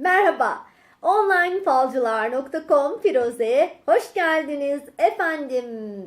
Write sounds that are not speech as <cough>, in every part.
Merhaba. Onlinefalcılar.com Firuze'ye hoş geldiniz efendim.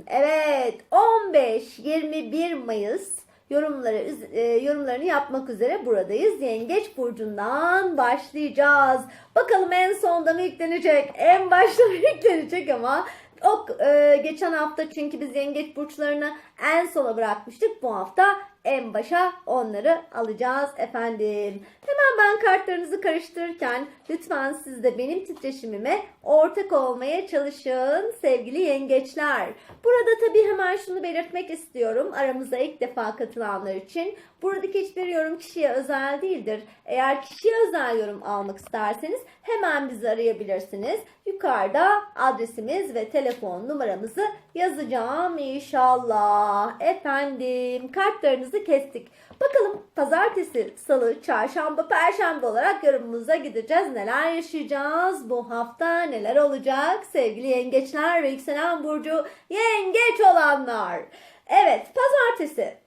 Evet 15-21 Mayıs yorumları e, yorumlarını yapmak üzere buradayız. Yengeç burcundan başlayacağız. Bakalım en sonda mı yüklenecek? En başta mı <laughs> yüklenecek ama o e, geçen hafta çünkü biz yengeç burçlarını en sona bırakmıştık. Bu hafta en başa onları alacağız efendim. Hemen ben kartlarınızı karıştırırken lütfen siz de benim titreşimime ortak olmaya çalışın sevgili yengeçler. Burada tabii hemen şunu belirtmek istiyorum aramıza ilk defa katılanlar için. Buradaki hiçbir yorum kişiye özel değildir. Eğer kişiye özel yorum almak isterseniz hemen bizi arayabilirsiniz. Yukarıda adresimiz ve telefon numaramızı yazacağım inşallah. Efendim kartlarınızı kestik. Bakalım pazartesi, salı, çarşamba, perşembe olarak yorumumuza gideceğiz. Neler yaşayacağız? Bu hafta neler olacak? Sevgili yengeçler ve yükselen burcu yengeç olanlar. Evet pazartesi.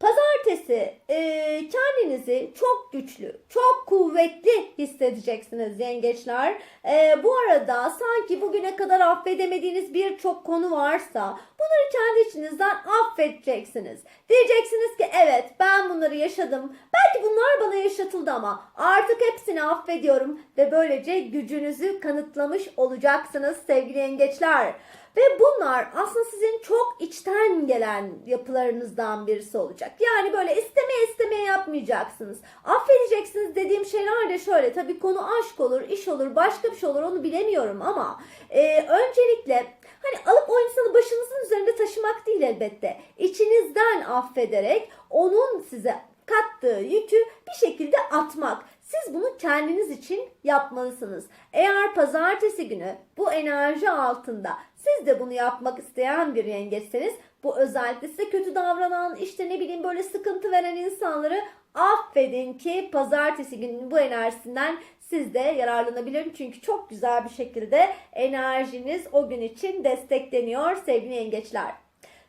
Pazartesi e, kendinizi çok güçlü, çok kuvvetli hissedeceksiniz yengeçler. E, bu arada sanki bugüne kadar affedemediğiniz birçok konu varsa bunları kendi içinizden affedeceksiniz. Diyeceksiniz ki evet ben bunları yaşadım. Belki bunlar bana yaşatıldı ama artık hepsini affediyorum ve böylece gücünüzü kanıtlamış olacaksınız sevgili yengeçler. Ve bunlar aslında sizin çok içten gelen yapılarınızdan birisi olacak. Yani böyle istemeye istemeye yapmayacaksınız. Affedeceksiniz dediğim şeyler de şöyle. Tabii konu aşk olur, iş olur, başka bir şey olur onu bilemiyorum ama e, öncelikle hani alıp o insanı başınızın üzerinde taşımak değil elbette. İçinizden affederek onun size kattığı yükü bir şekilde atmak. Siz bunu kendiniz için yapmalısınız. Eğer pazartesi günü bu enerji altında siz de bunu yapmak isteyen bir yengeçseniz bu özellikle size kötü davranan işte ne bileyim böyle sıkıntı veren insanları affedin ki pazartesi gününün bu enerjisinden siz de yararlanabilirim. Çünkü çok güzel bir şekilde enerjiniz o gün için destekleniyor sevgili yengeçler.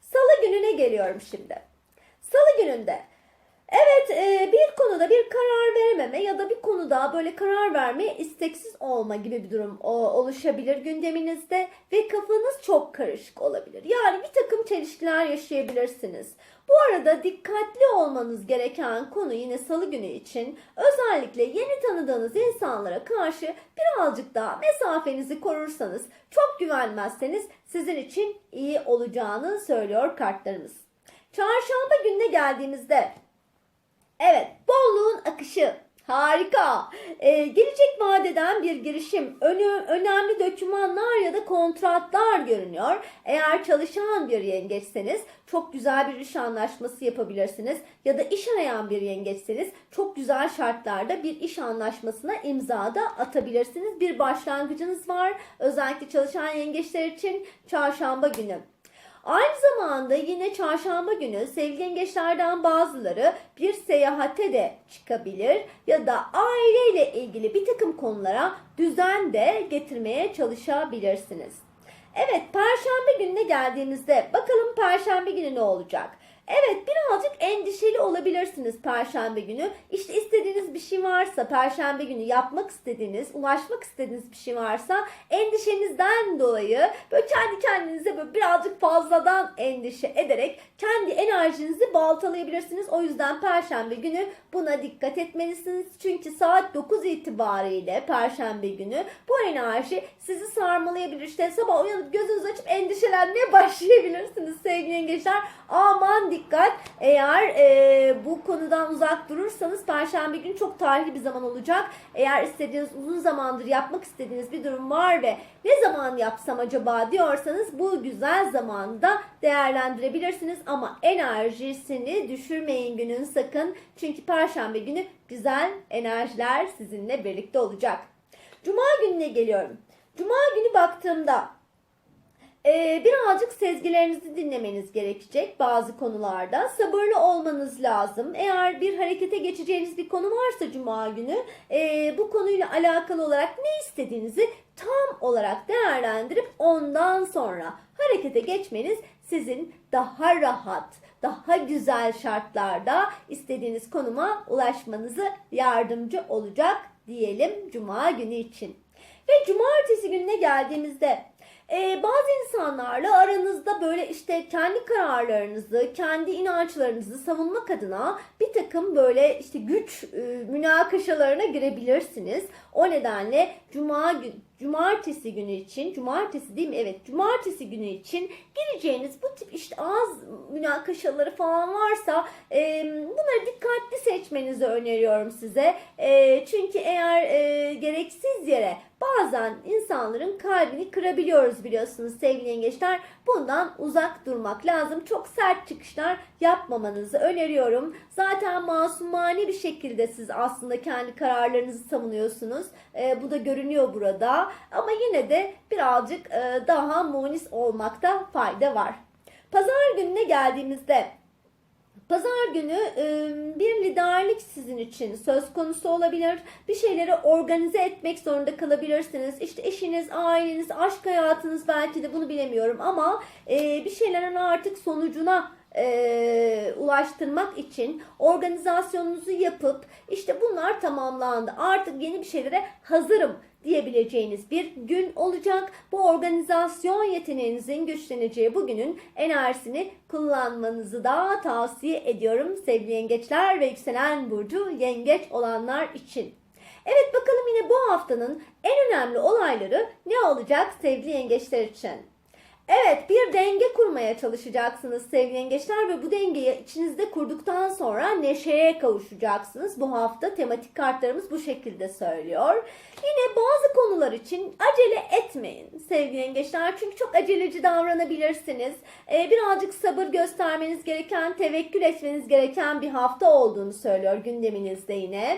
Salı gününe geliyorum şimdi. Salı gününde Evet e, bir konuda bir karar verememe ya da bir konuda böyle karar vermeye isteksiz olma gibi bir durum oluşabilir gündeminizde ve kafanız çok karışık olabilir. Yani bir takım çelişkiler yaşayabilirsiniz. Bu arada dikkatli olmanız gereken konu yine salı günü için özellikle yeni tanıdığınız insanlara karşı birazcık daha mesafenizi korursanız çok güvenmezseniz sizin için iyi olacağını söylüyor kartlarımız. Çarşamba gününe geldiğimizde Evet, bolluğun akışı. Harika. Ee, gelecek vadeden bir girişim, önü, önemli dokümanlar ya da kontratlar görünüyor. Eğer çalışan bir yengeçseniz çok güzel bir iş anlaşması yapabilirsiniz. Ya da iş arayan bir yengeçseniz çok güzel şartlarda bir iş anlaşmasına imza da atabilirsiniz. Bir başlangıcınız var. Özellikle çalışan yengeçler için çarşamba günü. Aynı zamanda yine çarşamba günü sevgili yengeçlerden bazıları bir seyahate de çıkabilir ya da aileyle ilgili bir takım konulara düzen de getirmeye çalışabilirsiniz. Evet perşembe gününe geldiğimizde bakalım perşembe günü ne olacak? Evet birazcık endişeli olabilirsiniz perşembe günü. İşte istediğiniz bir şey varsa perşembe günü yapmak istediğiniz, ulaşmak istediğiniz bir şey varsa endişenizden dolayı böyle kendi kendinize böyle birazcık fazladan endişe ederek kendi enerjinizi baltalayabilirsiniz. O yüzden perşembe günü buna dikkat etmelisiniz. Çünkü saat 9 itibariyle perşembe günü bu enerji sizi sarmalayabilir. İşte sabah uyanıp gözünüzü açıp endişelenmeye başlayabilirsiniz sevgili yengeçler. Aman dikkat. Eğer e, bu konudan uzak durursanız perşembe günü çok tarihi bir zaman olacak. Eğer istediğiniz uzun zamandır yapmak istediğiniz bir durum var ve ne zaman yapsam acaba diyorsanız bu güzel zamanda değerlendirebilirsiniz ama enerjisini düşürmeyin günün sakın. Çünkü perşembe günü güzel enerjiler sizinle birlikte olacak. Cuma gününe geliyorum. Cuma günü baktığımda Ee, birazcık sezgilerinizi dinlemeniz gerekecek bazı konularda. Sabırlı olmanız lazım. Eğer bir harekete geçeceğiniz bir konu varsa Cuma günü e, bu konuyla alakalı olarak ne istediğinizi tam olarak değerlendirip ondan sonra harekete geçmeniz sizin daha rahat, daha güzel şartlarda istediğiniz konuma ulaşmanızı yardımcı olacak diyelim Cuma günü için. Ve cumartesi gününe geldiğimizde e, bazı insanlarla aranızda böyle işte kendi kararlarınızı, kendi inançlarınızı savunmak adına bir takım böyle işte güç e, münakaşalarına girebilirsiniz. O nedenle cuma gün cumartesi günü için, cumartesi değil mi? Evet, cumartesi günü için gireceğiniz bu tip işte ağız münakaşaları falan varsa e, bunları dikkatli seçmenizi öneriyorum size. E, çünkü eğer e, gereksiz yere bazen insanların kalbini kırabiliyoruz biliyorsunuz sevgili yengeçler. Bundan uzak durmak lazım. Çok sert çıkışlar yapmamanızı öneriyorum. Zaten masumane bir şekilde siz aslında kendi kararlarınızı savunuyorsunuz. E, bu da görünüyor burada. Ama yine de birazcık e, daha munis olmakta fayda var. Pazar gününe geldiğimizde Pazar günü e, bir liderlik sizin için söz konusu olabilir. Bir şeyleri organize etmek zorunda kalabilirsiniz. İşte eşiniz, aileniz, aşk hayatınız belki de bunu bilemiyorum ama e, bir şeylerin artık sonucuna e, ulaştırmak için organizasyonunuzu yapıp işte bunlar tamamlandı. Artık yeni bir şeylere hazırım diyebileceğiniz bir gün olacak. Bu organizasyon yeteneğinizin güçleneceği bugünün enerjisini kullanmanızı da tavsiye ediyorum sevgili yengeçler ve yükselen burcu yengeç olanlar için. Evet bakalım yine bu haftanın en önemli olayları ne olacak sevgili yengeçler için? Evet bir denge kurmaya çalışacaksınız sevgili yengeçler ve bu dengeyi içinizde kurduktan sonra neşeye kavuşacaksınız. Bu hafta tematik kartlarımız bu şekilde söylüyor. Yine bazı konular için acele etmeyin sevgili yengeçler. Çünkü çok aceleci davranabilirsiniz. Ee, birazcık sabır göstermeniz gereken, tevekkül etmeniz gereken bir hafta olduğunu söylüyor gündeminizde yine.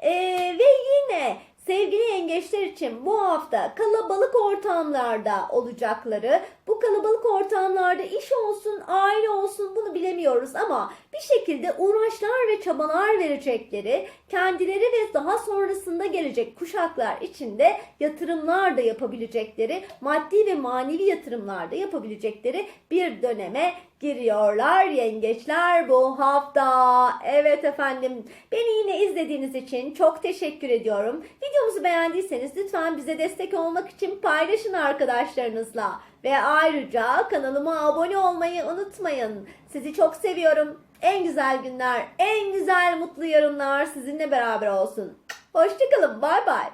Ee, ve yine Sevgili yengeçler için bu hafta kalabalık ortamlarda olacakları, bu kalabalık ortamlarda iş olsun, aile olsun bunu bilemiyoruz ama bir şekilde uğraşlar ve çabalar verecekleri, kendileri ve daha sonrasında gelecek kuşaklar için de yatırımlar da yapabilecekleri, maddi ve manevi yatırımlar da yapabilecekleri bir döneme giriyorlar yengeçler bu hafta. Evet efendim beni yine izlediğiniz için çok teşekkür ediyorum. Videomuzu beğendiyseniz lütfen bize destek olmak için paylaşın arkadaşlarınızla. Ve ayrıca kanalıma abone olmayı unutmayın. Sizi çok seviyorum. En güzel günler, en güzel mutlu yarınlar sizinle beraber olsun. Hoşçakalın. Bay bay.